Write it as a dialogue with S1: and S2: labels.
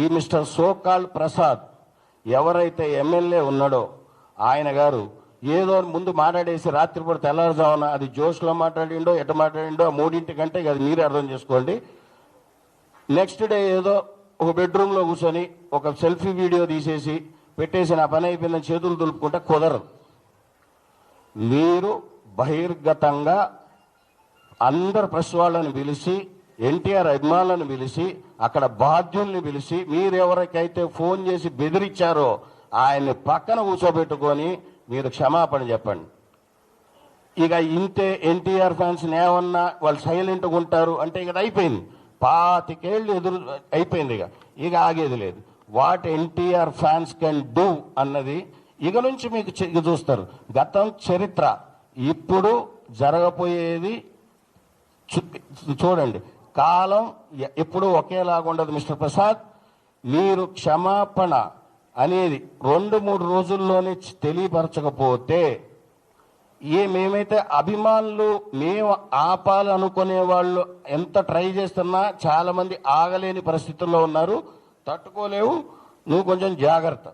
S1: ఈ mister so-called Prasad ఎవరైతే MLA ఉన్నాడో ఆయన గారు ఏదో ముందు మాట్లాడేసి రాత్రిపూట తెల్లారుజామున అది జోష్లో మాట్లాడిండో ఎట మాట్లాడిండో మూడింటి కంటే అది మీరే అర్థం చేసుకోండి. నెక్స్ట్ డే ఏదో ఒక బెడ్రూమ్లో కూర్చొని ఒక సెల్ఫీ వీడియో తీసేసి పెట్టేసి నా పని అయిపోయిందని చేతులు దులుపుకుంటే కుదరదు. మీరు బహిర్గతంగా అందరు ప్రెస్ వాళ్ళని పిలిచి ఎన్టీఆర్ అభిమానులను పిలిచి అక్కడ బాధ్యుల్ని పిలిచి మీరు ఎవరికైతే ఫోన్ చేసి బెదిరించారో ఆయన్ని పక్కన కూర్చోబెట్టుకొని మీరు క్షమాపణ చెప్పండి. ఇక ఇంతే ఎన్టీఆర్ ఫ్యాన్స్ ఏమన్నా వాళ్ళు సైలెంట్గా ఉంటారు అంటే ఇక అయిపోయింది. పాతికేళ్ళు ఎదురు అయిపోయింది ఇక. ఇక ఆగేది లేదు. What NTR fans can do అన్నది ఇక నుంచి మీకు చూస్తారు. గతం చరిత్ర. ఇప్పుడు జరగబోయేది చూడండి. కాలం ఎ- ఎప్పుడూ ఒకేలాగా ఉండదు మిస్టర్ ప్రసాద్. మీరు క్షమాపణ అనేది రెండు మూడు రోజుల్లోనే తెలియపరచకపోతే ఏ మేమైతే అభిమానులు మేము ఆపాలనుకునే వాళ్ళు ఎంత ట్రై చేస్తున్నా చాలామంది ఆగలేని పరిస్థితుల్లో ఉన్నారు. తట్టుకోలేవు. నువ్వు కొంచెం జాగ్రత్త.